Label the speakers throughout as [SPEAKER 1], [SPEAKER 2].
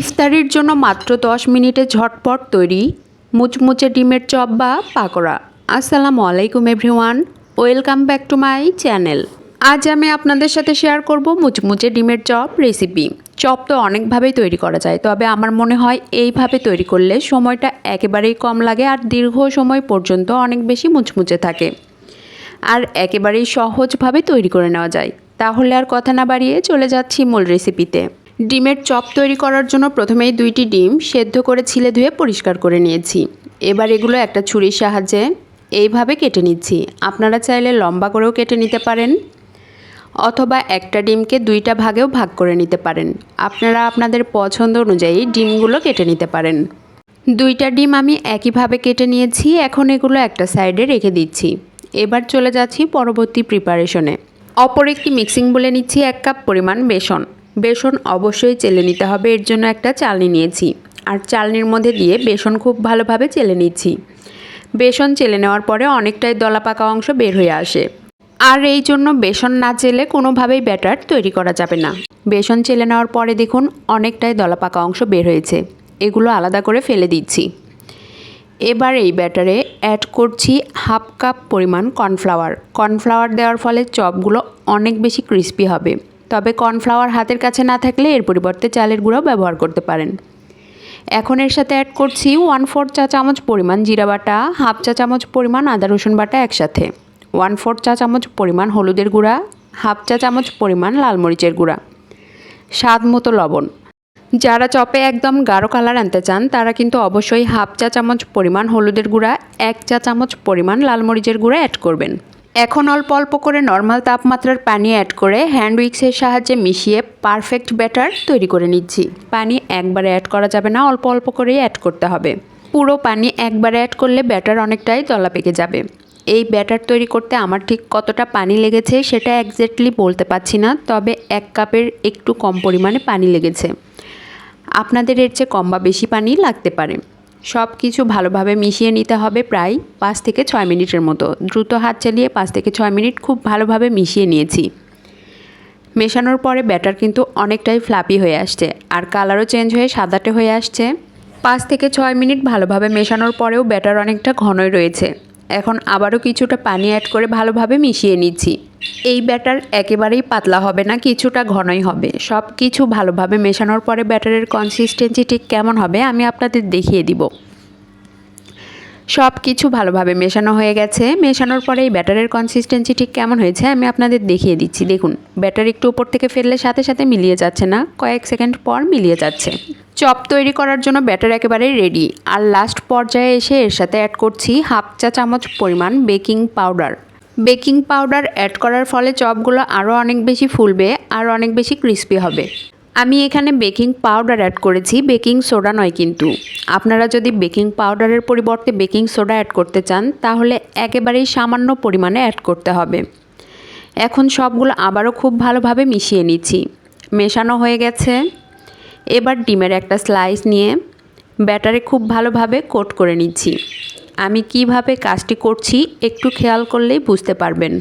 [SPEAKER 1] ইফতারির জন্য মাত্র দশ মিনিটে ঝটপট তৈরি মুচমুচে ডিমের চপ বা পাকোড়া। আসসালামু আলাইকুম, everyone. Welcome back to my channel. আজ আমি আপনাদের সাথে শেয়ার করব মুচমুচে ডিমের চপ রেসিপি। চপ তো অনেকভাবেই তৈরি করা যায়, তবে আমার মনে হয় এইভাবে তৈরি করলে সময়টা একেবারেই কম লাগে আর দীর্ঘ সময় পর্যন্ত অনেক বেশি মুচমুচে থাকে। আর একেবারেই সহজভাবে তৈরি করে নেওয়া যায়। তাহলে আর কথা না বাড়িয়ে চলে যাচ্ছি মূল রেসিপিতে। ডিমের চপ তৈরি করার জন্য প্রথমেই দুইটি ডিম সেদ্ধ করে ছিলে ধুয়ে পরিষ্কার করে নিয়েছি। এবার এগুলো একটা ছুরির সাহায্যে এইভাবে কেটে নিচ্ছি। আপনারা চাইলে লম্বা করেও কেটে নিতে পারেন অথবা একটা ডিমকে দুইটা ভাগেও ভাগ করে নিতে পারেন। আপনারা আপনাদের পছন্দ অনুযায়ী ডিমগুলো কেটে নিতে পারেন। দুইটা ডিম আমি একইভাবে কেটে নিয়েছি, এখন এগুলো একটা সাইডে রেখে দিচ্ছি। এবার চলে যাচ্ছি পরবর্তী প্রিপারেশনে অপর একটি মিক্সিং বলে নিচ্ছি এক কাপ পরিমাণ বেসন। বেসন অবশ্যই চেলে নিতে হবে, এর জন্য একটা চালনি নিয়েছি। আর চালনির মধ্যে দিয়ে বেসন খুব ভালোভাবে চেলে নিচ্ছি। বেসন চেলে নেওয়ার পরে অনেকটাই দলা পাকা অংশ বের হয়ে আসে। আর এই জন্য বেসন না চেলে কোনোভাবেই ব্যাটার তৈরি করা যাবে না। বেসন চেলে নেওয়ার পরে দেখুন অনেকটাই দলা পাকা অংশ বের হয়েছে। এগুলো আলাদা করে ফেলে দিচ্ছি। এবার এই ব্যাটারে অ্যাড করছি হাফ কাপ পরিমাণ কর্নফ্লাওয়ার। কর্নফ্লাওয়ার দেওয়ার ফলে চপগুলো অনেক বেশি ক্রিস্পি হবে। তবে কর্নফ্লাওয়ার হাতের কাছে না থাকলে এর পরিবর্তে চালের গুঁড়ো ব্যবহার করতে পারেন। এখন এর সাথে অ্যাড করছি ওয়ান ফোর চা চামচ পরিমাণ জিরা বাটা হাফ চা চামচ পরিমাণ আদা, রসুন বাটা একসাথে। ওয়ান ফোর চা চামচ পরিমাণ হলুদের গুঁড়া হাফ চা চামচ পরিমাণ লাল মরিচের গুঁড়া। স্বাদ মতো লবণ। যারা চপে একদম গাঢ় কালার আনতে চান, তারা কিন্তু অবশ্যই হাফ চা চামচ পরিমাণ হলুদের গুঁড়া, এক চা চামচ পরিমাণ লাল মরিচের গুঁড়া অ্যাড করবেন। এখন অল্প অল্প করে নর্মাল তাপমাত্রার পানি অ্যাড করে হ্যান্ড উইক্সের সাহায্যে মিশিয়ে পারফেক্ট ব্যাটার তৈরি করে নিচ্ছি। পানি একবারে অ্যাড করা যাবে না, অল্প অল্প করেই অ্যাড করতে হবে। পুরো পানি একবারে অ্যাড করলে ব্যাটার অনেকটাই দলা পেকে যাবে। এই ব্যাটার তৈরি করতে আমার ঠিক কতটা পানি লেগেছে সেটা একজ্যাক্টলি বলতে পারছি না, তবে এক কাপের একটু কম পরিমাণে পানি লেগেছে। আপনাদের এর চেয়ে কম বা বেশি পানি লাগতে পারে। সব কিছু ভালোভাবে মিশিয়ে নিতে হবে প্রায় পাঁচ থেকে ছয় মিনিটের মতো। দ্রুত হাত চালিয়ে পাঁচ থেকে ছয় মিনিট খুব ভালোভাবে মিশিয়ে নিয়েছি। মেশানোর পরে ব্যাটার কিন্তু অনেকটাই ফ্লাপি হয়ে আসছে আর কালারও চেঞ্জ হয়ে সাদাটে হয়ে আসছে। পাঁচ থেকে ছয় মিনিট ভালোভাবে মেশানোর পরেও ব্যাটার অনেকটা ঘনই রয়েছে। এখন আবারও কিছুটা পানি অ্যাড করে ভালোভাবে মিশিয়ে নিচ্ছি। এই ব্যাটার একেবারেই পাতলা হবে না, কিছুটা ঘনই হবে। সব কিছু ভালোভাবে মেশানোর পরে ব্যাটারের কনসিস্টেন্সি ঠিক কেমন হবে আমি আপনাদের দেখিয়ে দিব। সব কিছু ভালোভাবে মেশানো হয়ে গেছে। মেশানোর পরে এই ব্যাটারের কনসিস্টেন্সি ঠিক কেমন হয়েছে আমি আপনাদের দেখিয়ে দিচ্ছি। দেখুন, ব্যাটার একটু উপর থেকে ফেললে সাথে সাথে মিলিয়ে যাচ্ছে না, কয়েক সেকেন্ড পর মিলিয়ে যাচ্ছে। চপ তৈরি করার জন্য ব্যাটার একেবারেই রেডি আর লাস্ট পর্যায়ে এসে এর সাথে অ্যাড করছি হাফ চা চামচ পরিমাণ baking powder baking powder add করার ফলে চপগুলো আরও অনেক বেশি ফুলবে, আর অনেক বেশি ক্রিস্পি হবে। আমি এখানে বেকিং পাউডার অ্যাড করেছি, বেকিং সোডা নয় কিন্তু। আপনারা যদি বেকিং পাউডারের পরিবর্তে বেকিং সোডা অ্যাড করতে চান, তাহলে একেবারেই সামান্য পরিমাণে অ্যাড করতে হবে। এখন সবগুলো আবারও খুব ভালোভাবে মিশিয়ে নিচ্ছি। মেশানো হয়ে গেছে। এবার ডিমের একটা স্লাইস নিয়ে ব্যাটারে খুব ভালোভাবে কোট করে নিচ্ছি। আমি কীভাবে কাজটি করছি একটু খেয়াল করলেই বুঝতে পারবেন।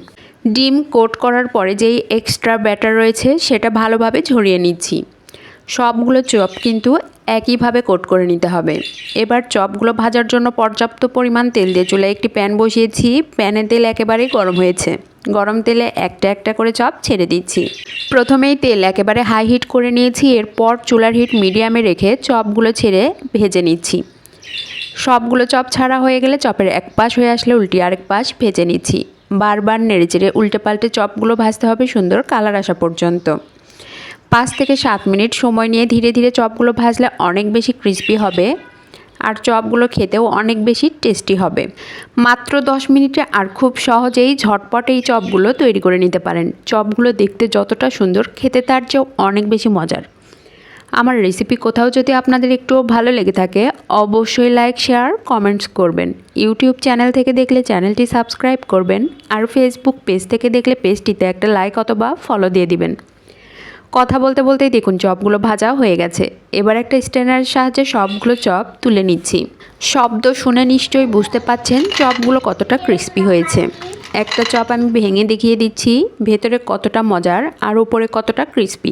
[SPEAKER 1] ডিম কোট করার পরে যেই এক্সট্রা ব্যাটার রয়েছে, সেটা ভালোভাবে ঝরিয়ে নিচ্ছি। সবগুলো চপ কিন্তু একইভাবে কোট করে নিতে হবে। এবার চপগুলো ভাজার জন্য পর্যাপ্ত পরিমাণ তেল দিয়ে চুলে একটি প্যান বসিয়েছি। প্যানের তেল একেবারেই গরম হয়েছে। গরম তেলে একটা একটা করে চপ ছেড়ে দিচ্ছি। প্রথমেই তেল একেবারে হাই হিট করে নিয়েছি। এরপর চুলার হিট মিডিয়ামে রেখে চপগুলো ছেড়ে ভেজে নিচ্ছি। সবগুলো চপ ছাড়া হয়ে গেলে চপের এক পাশ হয়ে আসলে উল্টি আরেক পাশ ভেজে নিচ্ছি। বারবার নেড়ে চেড়ে উল্টে পাল্টে চপগুলো ভাজতে হবে সুন্দর কালার আসা পর্যন্ত। পাঁচ থেকে সাত মিনিট সময় নিয়ে ধীরে ধীরে চপগুলো ভাজলে অনেক বেশি ক্রিস্পি হবে আর চপগুলো খেতেও অনেক বেশি টেস্টি হবে। মাত্র দশ মিনিটে আর খুব সহজেই ঝটপট এই চপগুলো তৈরি করে নিতে পারেন। চপগুলো দেখতে যতটা সুন্দর, খেতে তার চেয়েও অনেক বেশি মজার। আমার রেসিপি কোথাও যদি আপনাদের একটুও ভালো লেগে থাকে, অবশ্যই লাইক শেয়ার কমেন্টস করবেন। ইউটিউব চ্যানেল থেকে দেখলে চ্যানেলটি সাবস্ক্রাইব করবেন আর ফেসবুক পেজ থেকে দেখলে পেজটিতে একটা লাইক অথবা ফলো দিয়ে দিবেন। কথা বলতে বলতেই দেখুন চপগুলো ভাজা হয়ে গেছে। এবার একটা স্ট্যান্ডারের সাহায্যে সবগুলো চপ তুলে নিচ্ছি। শব্দ শুনে নিশ্চয়ই বুঝতে পাচ্ছেন চপগুলো কতটা ক্রিস্পি হয়েছে। একটা চপ আমি ভেঙে দেখিয়ে দিচ্ছি, ভেতরে কতটা মজার আর উপরে কতটা ক্রিস্পি